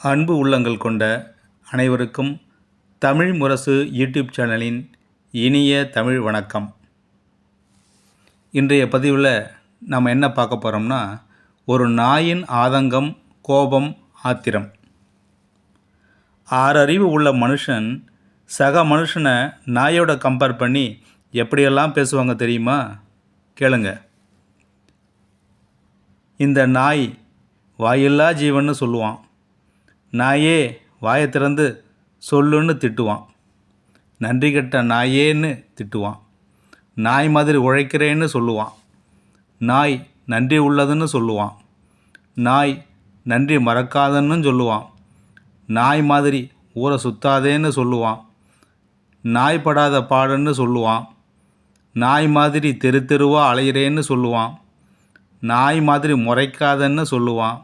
அன்பு உள்ளங்கள் கொண்ட அனைவருக்கும் தமிழ் முரசு யூடியூப் சேனலின் இனிய தமிழ் வணக்கம். இன்றைய பதிவில் நம்ம என்ன பார்க்க போகிறோம்னா ஒரு நாயின் ஆதங்கம் கோபம் ஆத்திரம். ஆறறிவு உள்ள மனுஷன் சக மனுஷனை நாயோட கம்பேர் பண்ணி எப்படியெல்லாம் பேசுவாங்க தெரியுமா? கேளுங்க. இந்த நாய் வாயில்லா ஜீவன்னு சொல்லுவான். நாயே வாயை திறந்து சொல்லுன்னு திட்டுவான். நன்றி கெட்ட நாயேன்னு திட்டுவான். நாய் மாதிரி உழைக்கிறேன்னு சொல்லுவான். நாய் நன்றி உள்ளதுன்னு சொல்லுவான். நாய் நன்றி மறக்காதன்னு சொல்லுவான். நாய் மாதிரி ஊரை சுத்தாதேன்னு சொல்லுவான். நாய் படாத பாடுன்னு சொல்லுவான். நாய் மாதிரி தெரு தெருவாக அலையிறேன்னு சொல்லுவான். நாய் மாதிரி முறைக்காதன்னு சொல்லுவான்.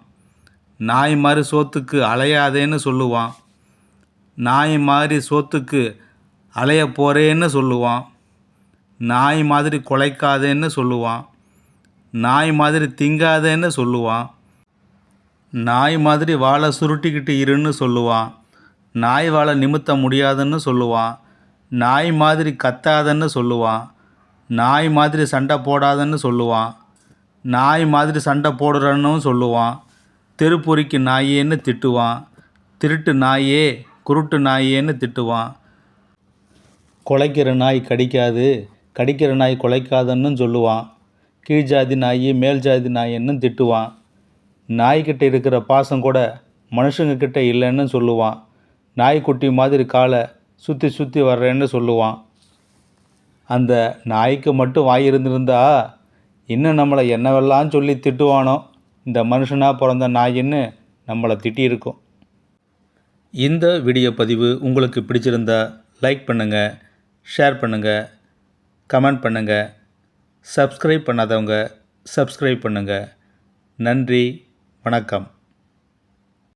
நாய் மாதிரி சோத்துக்கு அலையாதேன்னு சொல்லுவான். நாய் மாதிரி சோத்துக்கு அலைய போகிறேன்னு சொல்லுவான். நாய் மாதிரி குலைக்காதேன்னு சொல்லுவான். நாய் மாதிரி திங்காதேன்னு சொல்லுவான். நாய் மாதிரி வாழை சுருட்டிக்கிட்டு இருன்னு சொல்லுவான். நாய் வாழை நிமித்த முடியாதுன்னு சொல்லுவான். நாய் மாதிரி கத்தாதன்னு சொல்லுவான். நாய் மாதிரி சண்டை போடாதன்னு சொல்லுவான். நாய் மாதிரி சண்டை போடுறன்னு சொல்லுவான். தெருப்பொறிக்கு நாயேன்னு திட்டுவான். திருட்டு நாயே குருட்டு நாயேன்னு திட்டுவான். குலைக்கிற நாய் கடிக்காது கடிக்கிற நாய் குலைக்காதன்னு சொல்லுவான். கீழ் ஜாதி நாய் மேல் ஜாதி நாயின்னு திட்டுவான். நாய்கிட்ட இருக்கிற பாசம் கூட மனுஷங்கக்கிட்ட இல்லைன்னு சொல்லுவான். நாய்க்குட்டி மாதிரி காலை சுற்றி சுற்றி வர்றேன்னு சொல்லுவான். அந்த நாய்க்கு மட்டும் வாய் இருந்திருந்தா இன்னும் நம்மளை என்னவெல்லாம் சொல்லி திட்டுவானோ? இந்த மனுஷனாக பிறந்த நாயின்னு நம்மளை திட்டியிருக்கோம். இந்த வீடியோ பதிவு உங்களுக்கு பிடிச்சிருந்தா லைக் பண்ணுங்கள் ஷேர் பண்ணுங்கள் கமெண்ட் பண்ணுங்கள் சப்ஸ்கிரைப் பண்ணாதவங்க சப்ஸ்கிரைப் பண்ணுங்கள் நன்றி வணக்கம்.